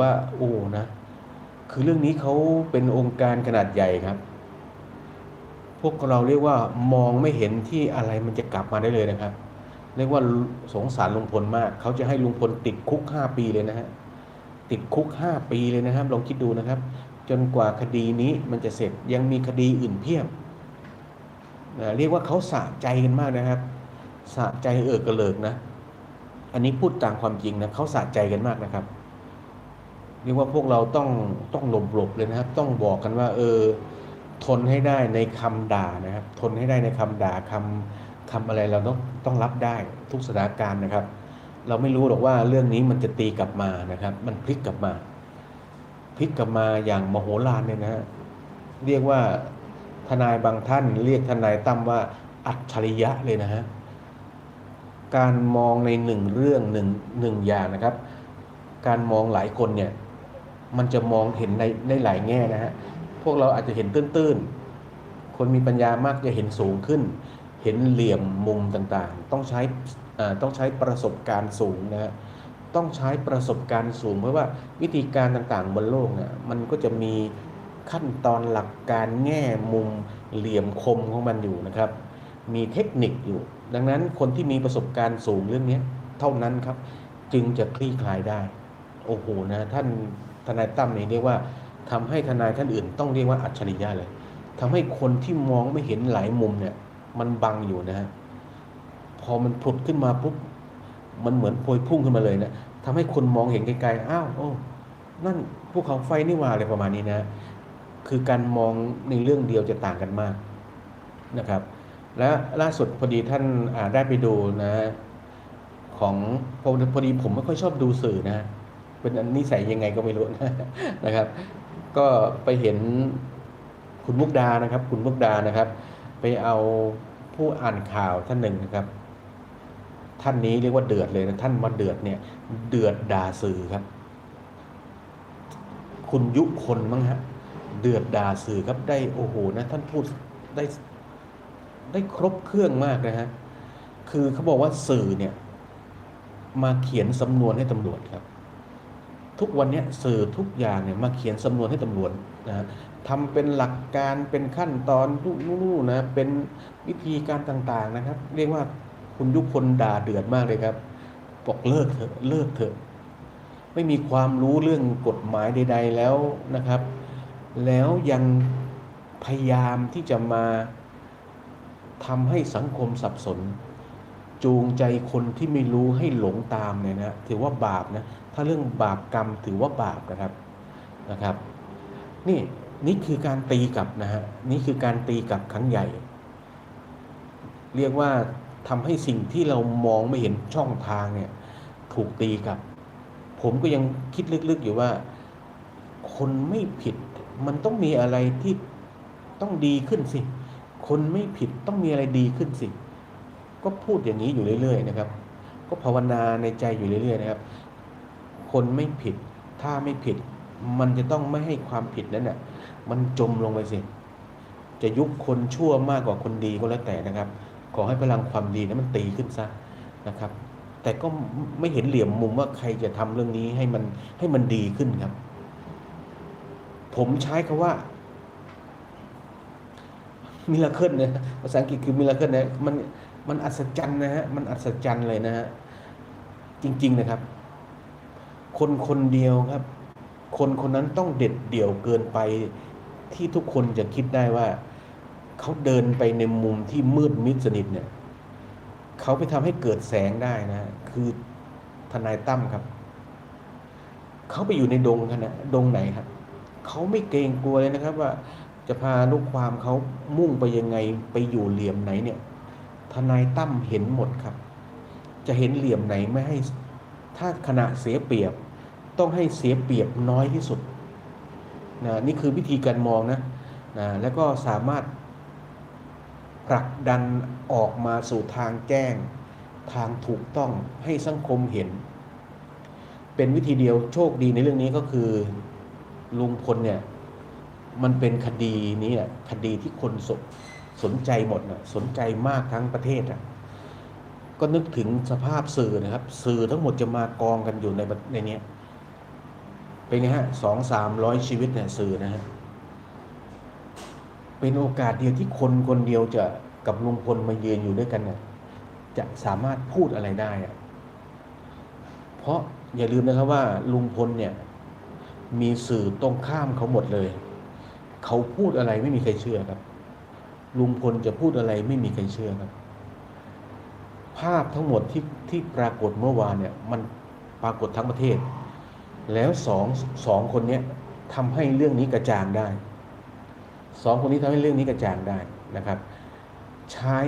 ว่าโอ้นะ คือเรื่องนี้เขาเป็นองค์การขนาดใหญ่ครับ พวกเราเรียกว่ามองไม่เห็นที่อะไรมันจะกลับมาได้เลยนะครับ เรียกว่าสงสารลุงพลมากเขาจะให้ลุงพลติดคุกห้าปีเลยนะฮะติดคุกห้าปีเลยนะครับลองคิดดูนะครับ จนกว่าคดีนี้มันจะเสร็จยังมีคดีอื่นเพียบนะเรียกว่าเขาสะใจกันมากนะครับสะใจเออกระเลิกนะ อันนี้พูดตามความจริงนะเขาสะใจกันมากนะครับ เรียกว่าพวกเราต้องต้องหลบหลบเลยนะครับ ต้องบอกกันว่า เออ ทนให้ได้ในคำด่านะครับ ทนให้ได้ในคำด่าคำคำอะไรเราต้องต้องรับได้ทุกสถานการณ์นะครับ เราไม่รู้หรอกว่าเรื่องนี้มันจะตีกลับมานะครับ มันพลิกกลับมาพลิกกลับมาอย่างมโหฬารเนี่ยนะฮะเรียกว่าทนายบางท่าน เรียกทนายตั้มว่าอัจฉริยะเลยนะฮะการมองในหนึ่งเรื่องหนึ่งหนึ่งอย่างนะครับ การมองหลายคนเนี่ย มันจะมองเห็นในในหลายแง่นะฮะ พวกเราอาจจะเห็นตื้นๆ คนมีปัญญามากจะเห็นสูงขึ้น เห็นเหลี่ยมมุมต่างๆ ต้องใช้ต้องใช้ประสบการณ์สูงนะฮะ ต้องใช้ประสบการณ์สูง เพราะว่าวิธีการต่างๆ บนโลกเนี่ยมันก็จะมีขั้นตอนหลักการแง่มุมเหลี่ยมคมของมันอยู่นะครับ มีเทคนิคอยู่ ดังนั้นคนที่มีประสบการณ์สูงเรื่องนี้เท่านั้นครับ จึงจะคลี่คลายได้ โอ้โหนะท่าน ทนายตั้มนี่เรียกว่าทำให้ทนายท่านอื่น ต้องเรียกว่าอัจฉริยะเลยทำให้คนที่มองไม่เห็นหลายมุมเนี่ย มันบังอยู่นะฮะพอมันผุดขึ้นมาปุ๊บมันเหมือนพวยพุ่งขึ้นมาเลยนะทำให้คนมองเห็นไกลๆอ้าวโอ้นั่นภูเขาไฟนี่ว่าอะไรประมาณนี้นะ คือการมองในเรื่องเดียวจะต่างกันมากนะครับ และล่าสุดพอดีท่านได้ไปดูนะ ของพอดีผมไม่ค่อยชอบดูสื่อนะ เป็นนิสัยยังไงก็ไม่รู้นะครับ ก็ไปเห็นคุณมุกดานะครับ คุณมุกดานะครับ ไปเอาผู้อ่านข่าวท่านหนึ่งนะครับ ท่านนี้เรียกว่าเดือดเลยนะท่านมาเดือดเนี่ย เดือดด่าสื่อครับ คุณยุคนมั้งฮะเดือดด่าสื่อครับได้โอ้โหนะ ท่านพูดได้ได้ครบเครื่องมากนะฮะ คือเขาบอกว่าสื่อเนี่ย มาเขียนสำนวนให้ตำรวจครับ ทุกวันนี้สื่อทุกอย่างเนี่ยมาเขียนสำนวนให้ตำรวจนะทำเป็นหลักการเป็นขั้นตอนนู่นนะเป็นวิธีการต่างๆนะครับ เรียกว่าคุณยุคนด่าเดือดมากเลยครับบอกเลิกเถอะเลิกเถอะ ไม่มีความรู้เรื่องกฎหมายใด ๆ แล้วนะครับ แล้วยังพยายามที่จะมาทำให้สังคมสับสน จูงใจคนที่ไม่รู้ให้หลงตามเนี่ยนะถือว่าบาปนะถ้าเรื่องบาปกรรมถือว่าบาปนะครับนะครับ นี่นี่คือการตีกลับนะฮะนี่คือการตีกลับครั้งใหญ่ เรียกว่าทำให้สิ่งที่เรามองไม่เห็นช่องทางเนี่ยถูกตีกลับ ผมก็ยังคิดลึกๆอยู่ว่า คนไม่ผิด มันต้องมีอะไรที่ต้องดีขึ้นสิ คนไม่ผิดต้องมีอะไรดีขึ้นสิ ก็พูดอย่างนี้อยู่เรื่อยๆนะครับ ก็ภาวนาในใจอยู่เรื่อยๆนะครับ คนไม่ผิดถ้าไม่ผิด มันจะต้องไม่ให้ความผิดนั้นน่ะมันจมลงไปสิจะยุบคนชั่วมากกว่าคนดีก็แล้วแต่นะครับ ขอให้พลังความดีนั้นมันตีขึ้นซะนะครับ แต่ก็ไม่เห็นเหลี่ยมมุมว่าใครจะทำเรื่องนี้ให้มันให้มันดีขึ้นครับ ผมใช้คาว่ามิราเคิลนะภาษาอังกฤษคือมิราเคิลนะมัน มันอัศจรรย์นะฮะ มันอัศจรรย์เลยนะฮะ จริง ๆนะครับ คนคนเดียวครับ คนคนนั้นต้องเด็ดเดี่ยวเกินไปที่ทุกคนจะคิดได้ว่า เขาเดินไปในมุมที่มืดมิดสนิทเนี่ย เขาไปทำให้เกิดแสงได้นะ คือทนายตั้มครับ เขาไปอยู่ในดงกันนะดงไหนครับ เขาไม่เกรงกลัวเลยนะครับว่าจะพาลูกความเขามุ่งไปยังไงไปอยู่เหลี่ยมไหนเนี่ย ทนายตั้มเห็นหมดครับ จะเห็นเหลี่ยมไหนไม่ให้ถ้าขณะเสียเปรียบ ต้องให้เสียเปรียบน้อยที่สุดนะนี่คือวิธีการมองนะนะแล้วก็สามารถผลักดันออกมาสู่ทางแจ้ง ทางถูกต้องให้สังคมเห็น เป็นวิธีเดียวโชคดีในเรื่องนี้ก็คือลุงพลเนี่ย มันเป็นคดีนี้แหละคดีที่คนสน สนใจหมดนะสนใจมากทั้งประเทศอะก็นึกถึงสภาพสื่อนะครับ สื่อทั้งหมดจะมากองกันอยู่ในในนี้เป็นไงฮะสองสามร้อยชีวิตเนี่ยสื่อนะฮะเป็นโอกาสเดียวที่คนคนเดียวจะกับลุงพลมาเยือนอยู่ด้วยกันเนี่ยจะสามารถพูดอะไรได้อะเพราะอย่าลืมนะครับว่าลุงพลเนี่ย มีสื่อตรงข้ามเขาหมดเลย เขาพูดอะไรไม่มีใครเชื่อครับ ลุงพลจะพูดอะไรไม่มีใครเชื่อครับ ภาพทั้งหมดที่ที่ปรากฏเมื่อวานเนี่ย มันปรากฏทั้งประเทศ แล้วสองสองคนเนี้ยทำให้เรื่องนี้กระจ่างได้สองคนนี้ทำให้เรื่องนี้กระจ่างได้นะครับ ใช้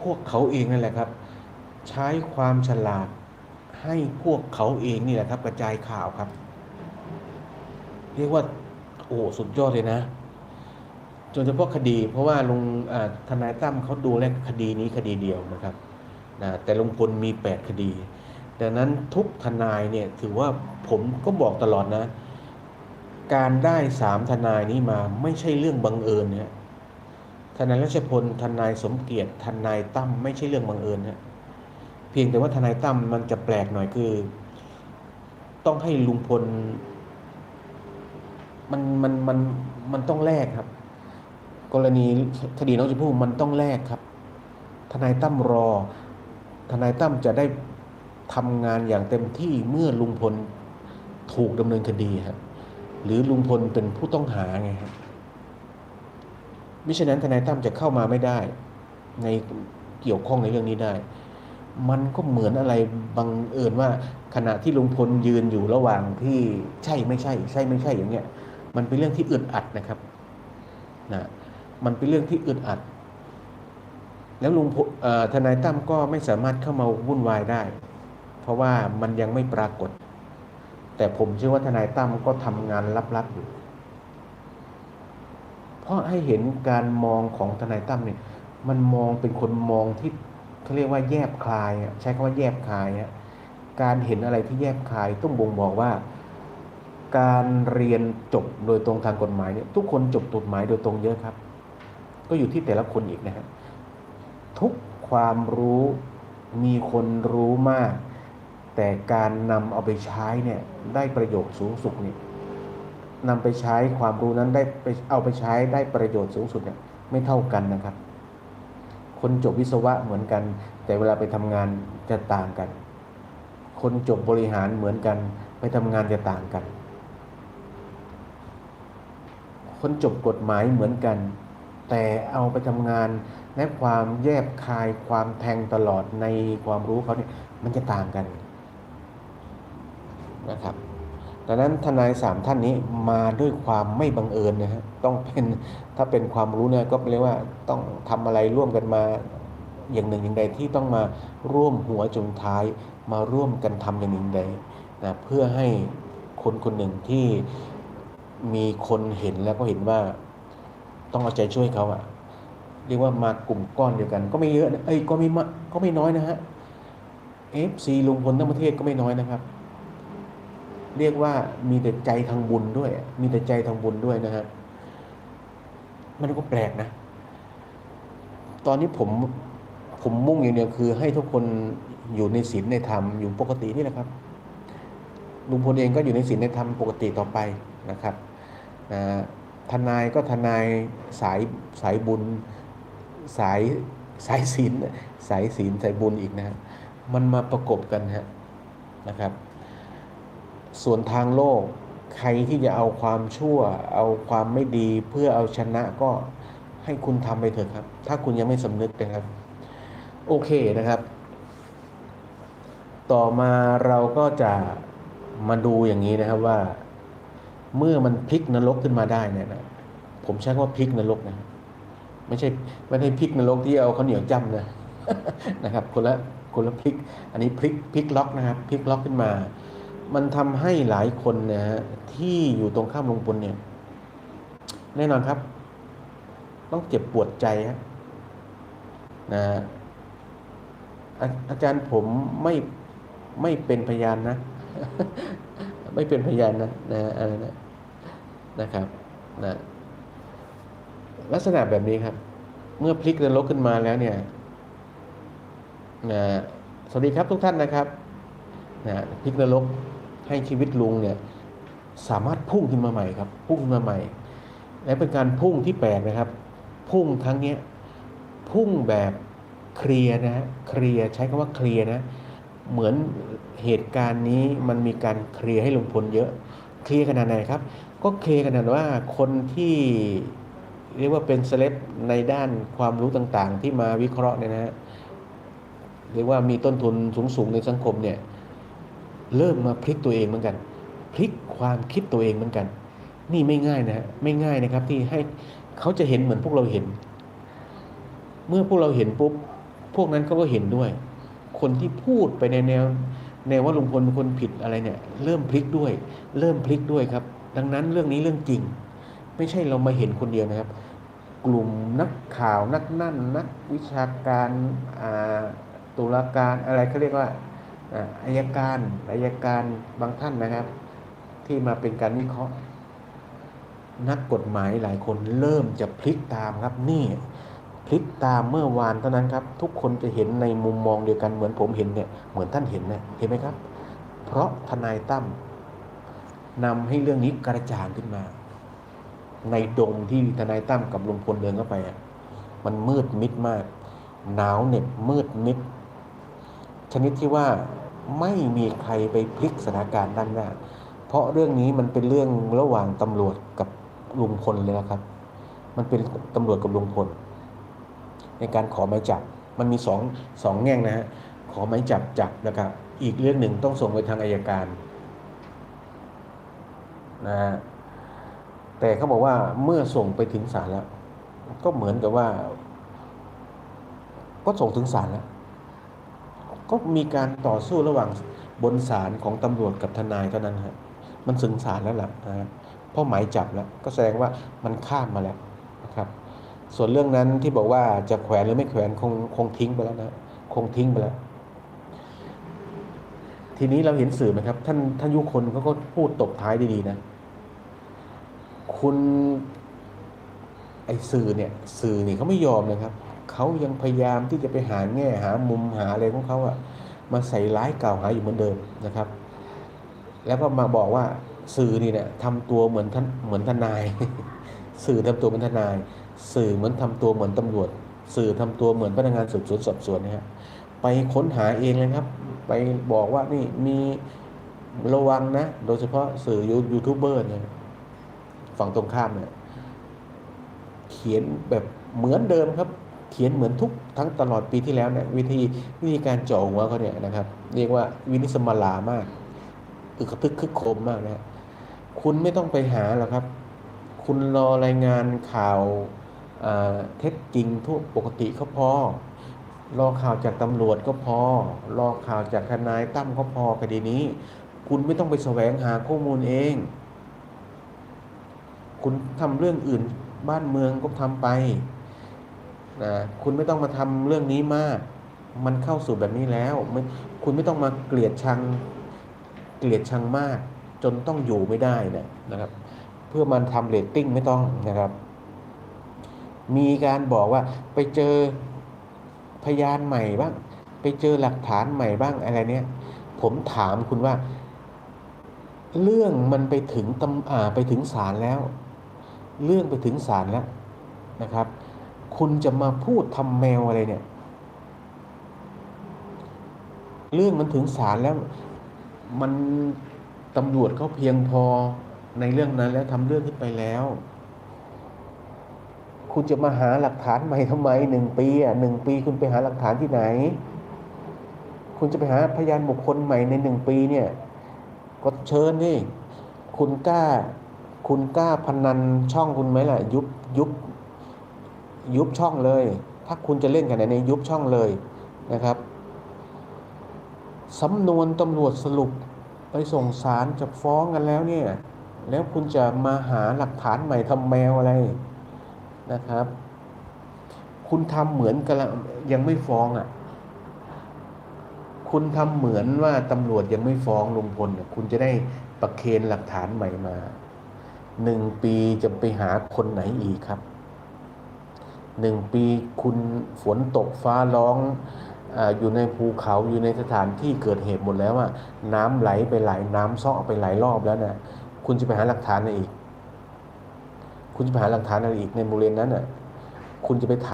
พวกเขาเองนั่นแหละครับ ใช้ความฉลาดให้พวกเขาเองนี่แหละครับ กระจายข่าวครับ เรียกว่า โอ้สุดยอดเลยนะ จนเฉพาะคดี เพราะว่าลุงทนายตั้มเขาดูแลคดีนี้คดีเดียวนะครับนะแต่ลุงพลมี 8 คดี ดังนั้นทุกทนายเนี่ยถือว่าผมก็บอกตลอดนะ การได้สามทนายนี้มาไม่ใช่เรื่องบังเอิญเนี่ยทนายรัชพลทนายสมเกียรติทนายตั้มไม่ใช่เรื่องบังเอิญนะเพียงแต่ว่าทนายตั้มมันจะแปลกหน่อยคือ ต้องให้ลุงพลมันมันมันมันต้องแลกครับ กรณีคดีน้องชมพู่มันต้องแลกครับ ทนายตั้มรอ ทนายตั้มจะได้ทำงานอย่างเต็มที่เมื่อลุงพลถูกดำเนินคดีครับหรือลุงพลเป็นผู้ต้องหาไงครับมิฉะนั้นทนายตั้มจะเข้ามาไม่ได้ ในเกี่ยวข้องในเรื่องนี้ได้ มันก็เหมือนอะไรบังเอิญว่า ขณะที่ลุงพลยืนอยู่ระหว่างที่ใช่ไม่ใช่ ใช่ไม่ใช่อย่างเงี้ย มันเป็นเรื่องที่อึดอัดนะครับนะ มันเป็นเรื่องที่อึดอัด แล้วลุงพลทนายตั้มก็ไม่สามารถเข้ามาวุ่นวายได้ เพราะว่ามันยังไม่ปรากฏ แต่ผมเชื่อว่าทนายตั้มก็ทำงานลับๆอยู่ เพราะให้เห็นการมองของทนายตั้มเนี่ยมันมองเป็นคนมองที่เขาเรียกว่าแยบคลายอะใช้คำว่าแยบคลายอะการเห็นอะไรที่แยบคลายต้องบ่งบอกว่า การเรียนจบโดยตรงทางกฎหมายเนี่ยทุกคนจบกฎหมายโดยตรงเยอะครับ ก็อยู่ที่แต่ละคนอีกนะฮะทุกความรู้มีคนรู้มาก แต่การนำเอาไปใช้เนี่ยได้ประโยชน์สูงสุดเนี่ยนำไปใช้ความรู้นั้นได้ไปเอาไปใช้ได้ประโยชน์สูงสุดเนี่ยไม่เท่ากันนะครับ คนจบวิศวะเหมือนกัน แต่เวลาไปทำงานจะต่างกัน คนจบบริหารเหมือนกัน ไปทำงานจะต่างกัน คนจบกฎหมายเหมือนกัน แต่เอาไปทำงานและความแยบคายความแทงตลอดในความรู้เขาเนี่ยมันจะต่างกันนะครับดังนั้นทนายสามท่านนี้มาด้วยความไม่บังเอิญนะฮะต้องเป็นถ้าเป็นความรู้เนี่ยก็เรียกว่าต้องทำอะไรร่วมกันมาอย่างหนึ่งอย่างใดที่ต้องมาร่วมหัวจนท้ายมาร่วมกันทำอย่างหนึ่งใดนะเพื่อให้คนคนหนึ่งที่มีคนเห็นแล้วก็เห็นว่า ต้องเอาใจช่วยเขาอะเรียกว่ามากลุ่มก้อนเดียวกัน ก็ไม่เยอะนะเอ้ยก็ไม่มาก็ไม่น้อยนะฮะเอฟซีลุงพลทั้งประเทศก็ไม่น้อยนะครับ เรียกว่ามีแต่ใจทางบุญด้วย มีแต่ใจทางบุญด้วยนะฮะมันก็แปลกนะ ตอนนี้ผมผมมุ่งอย่างเดียวคือ ให้ทุกคนอยู่ในศีลในธรรมอยู่ปกตินี่แหละครับลุงพลเองก็อยู่ในศีลในธรรมปกติต่อไปนะครับนะ ทนายก็ทนายสายสายบุญสายสายศีลสายศีลสายบุญอีกนะ มันมาประกบกันฮะนะครับ ส่วนทางโลกใครที่จะเอาความชั่ว เอาความไม่ดีเพื่อเอาชนะก็ให้คุณทำไปเถอะครับ ถ้าคุณยังไม่สำนึกนะครับ โอเคนะครับ ต่อมาเราก็จะมาดูอย่างนี้นะครับว่า เมื่อมันพลิกนรกขึ้นมาได้เนี่ยนะผมใช้คำว่าพลิกนรกนะ ไม่ใช่ไม่ได้พลิกนรกที่เอาข้าวเหนียวจ้ำนะนะครับคนละคนละพลิก อันนี้พลิกพลิกล็อกนะครับพลิกล็อกขึ้นมา มันทำให้หลายคนนะฮะที่อยู่ตรงข้ามลงพลเนี่ย แน่นอนครับ ต้องเจ็บปวดใจครับนะอาอาจารย์ผมไม่ไม่เป็นพยานนะ ไม่เป็นพยานนะนะอะไรนะ นะครับนะลักษณะแบบนี้ครับ เมื่อพลิกนรกขึ้นมาแล้วเนี่ยนะสวัสดีครับทุกท่านนะครับนะพลิกนรกให้ชีวิตลุงเนี่ยสามารถพุ่งขึ้นมาใหม่ครับ พุ่งขึ้นมาใหม่ และเป็นการพุ่งที่แปลกนะครับ พุ่งครั้งเนี้ยพุ่งแบบเคลียร์นะฮะเคลียร์ใช้คำว่าเคลียร์นะ เหมือนเหตุการณ์นี้มันมีการเคลียร์ให้ลุงพลเยอะ เคลียร์ขนาดไหนครับ ก็เคลียร์ขนาดว่าคนที่เรียกว่าเป็นเซเลบในด้านความรู้ต่างๆ ที่มาวิเคราะห์เนี่ยนะฮะเรียกว่ามีต้นทุนสูงๆในสังคมเนี่ยเริ่มมาพลิกตัวเองเหมือนกัน พลิกความคิดตัวเองเหมือนกัน นี่ไม่ง่ายนะฮะไม่ง่ายนะครับที่ให้เขาจะเห็นเหมือนพวกเราเห็น เมื่อพวกเราเห็นปุ๊บพวกนั้นเขาก็เห็นด้วย คนที่พูดไปในแนวแนวว่าลุงพลเป็นคนผิดอะไรเนี่ย เริ่มพลิกด้วย เริ่มพลิกด้วยครับ ดังนั้นเรื่องนี้เรื่องจริง ไม่ใช่เรามาเห็นคนเดียวนะครับ กลุ่มนักข่าวนักนั่นนักวิชาการตุลาการอะไรเขาเรียกว่าอายการอายการบางท่านนะครับ ที่มาเป็นการวิเคราะห์ นักกฎหมายหลายคนเริ่มจะพลิกตามครับนี่พลิกตามเมื่อวานเท่านั้นครับ ทุกคนจะเห็นในมุมมองเดียวกันเหมือนผมเห็นเนี่ยเหมือนท่านเห็นเนะเห็นไหมครับ เพราะทนายตั้ม นำให้เรื่องนี้กระจ่างขึ้นมา ในดงที่ทนายตั้มกับลุงพลเดินเข้าไปอะมันมืดมิดมาก หนาวเหน็บมืดมิด ชนิดที่ว่าไม่มีใครไปพลิกสถานการณ์ด้านหน้า เพราะเรื่องนี้มันเป็นเรื่องระหว่างตำรวจกับลุงพลเลยนะครับ มันเป็นตำรวจกับลุงพล ในการขอหมายจับ มันมีสองสองแง่งนะฮะ ขอหมายจับจับนะครับ อีกเรื่องหนึ่งต้องส่งไปทางอายการ นะฮะแต่เขาบอกว่าเมื่อส่งไปถึงศาลแล้ว ก็เหมือนกับว่า ก็ส่งถึงศาลแล้ว ก็มีการต่อสู้ระหว่างบนศาลของตำรวจกับทนายเท่านั้นฮะมันถึงศาลแล้วล่ะนะฮะเพราะหมายจับแล้ว ก็แสดงว่ามันข้ามมาแล้วนะครับ ส่วนเรื่องนั้นที่บอกว่าจะแขวนหรือไม่แขวนคงคงทิ้งไปแล้วนะคงทิ้งไปแล้วทีนี้เราเห็นสื่อไหมครับ ท่านท่านยุคนเขาก็พูดตบท้ายดีๆนะ คุณไอสื่อเนี่ยสื่อนี่เขาไม่ยอมนะครับเขายังพยายามที่จะไปหาแง่หามุมหาอะไรของเขาอะมาใส่ร้ายกล่าวหาอยู่เหมือนเดิมนะครับ แล้วก็มาบอกว่าสื่อนี่เนี่ยทำตัวเหมือนท่านเหมือนทนาย สื่อทำตัวเหมือนทนาย สื่อเหมือนทำตัวเหมือนตำรวจ สื่อทำตัวเหมือนพนักงานสืบสวนสอบสวนนะฮะไปค้นหาเองเลยครับ ไปบอกว่านี่มีระวังนะ โดยเฉพาะสื่อยูยูทูบเบอร์เนี่ย ฝั่งตรงข้ามเนี่ยเขียนแบบเหมือนเดิมครับ เขียนเหมือนทุกทั้งตลอดปีที่แล้วเนี่ยวิธีวิธีการจ่อหัวเขาเนี่ยนะครับ เรียกว่าวินิสมาลามากอึกกระทึกคึกโครมมากนะฮะคุณไม่ต้องไปหาหรอกครับ คุณรอรายงานข่าวเท็จจริงทั่วปกติก็พอ รอข่าวจากตำรวจก็พอ รอข่าวจากทนายตั้มก็พอคดีนี้ คุณไม่ต้องไปแสวงหาข้อมูลเอง คุณทำเรื่องอื่นบ้านเมืองก็ทำไปนะคุณไม่ต้องมาทำเรื่องนี้มาก มันเข้าสู่แบบนี้แล้วคุณไม่ต้องมาเกลียดชังเกลียดชังมาก จนต้องอยู่ไม่ได้นะนะครับ เพื่อมันทำเรตติ้งไม่ต้องนะครับ มีการบอกว่าไปเจอพยานใหม่บ้าง ไปเจอหลักฐานใหม่บ้างอะไรเนี่ยผมถามคุณว่า เรื่องมันไปถึงตำอ่าไปถึงศาลแล้ว เรื่องไปถึงศาลแล้วนะครับ คุณจะมาพูดทำแมวอะไรเนี่ย เรื่องมันถึงศาลแล้ว มันตำรวจเขาเพียงพอในเรื่องนั้นแล้วทำเรื่องขึ้นไปแล้ว คุณจะมาหาหลักฐานใหม่ทำไมหนึ่งปีอะหนึ่งปีคุณไปหาหลักฐานที่ไหน คุณจะไปหาพยานบุคคลใหม่ในหนึ่งปีเนี่ย ก็เชิญนี่คุณกล้า คุณกล้าพนันช่องคุณไหมล่ะยุบยุบยุบช่องเลย ถ้าคุณจะเล่นกันในยุบช่องเลยนะครับสำนวนตำรวจสรุปไปส่งสารจะฟ้องกันแล้วเนี่ยแล้วคุณจะมาหาหลักฐานใหม่ทำแมวอะไรนะครับ คุณทำเหมือนกันยังไม่ฟ้องอะ คุณทำเหมือนว่าตำรวจยังไม่ฟ้องลุงพลคุณจะได้ประเคนหลักฐานใหม่มา หนึ่งปีจะไปหาคนไหนอีกครับหนึ่งปีคุณฝนตกฟ้าร้องออยู่ในภูเขาอยู่ในสถานที่เกิดเหตุหมดแล้วอะน้ำไหลไปหลายน้ำซอกไปหลายรอบแล้วนะ่ะคุณจะไปหาหลักฐานอะไรอีก คุณจะไปหาหลักฐานอะไรอีกในบริเวณนั้นอะคุณจะไปถาม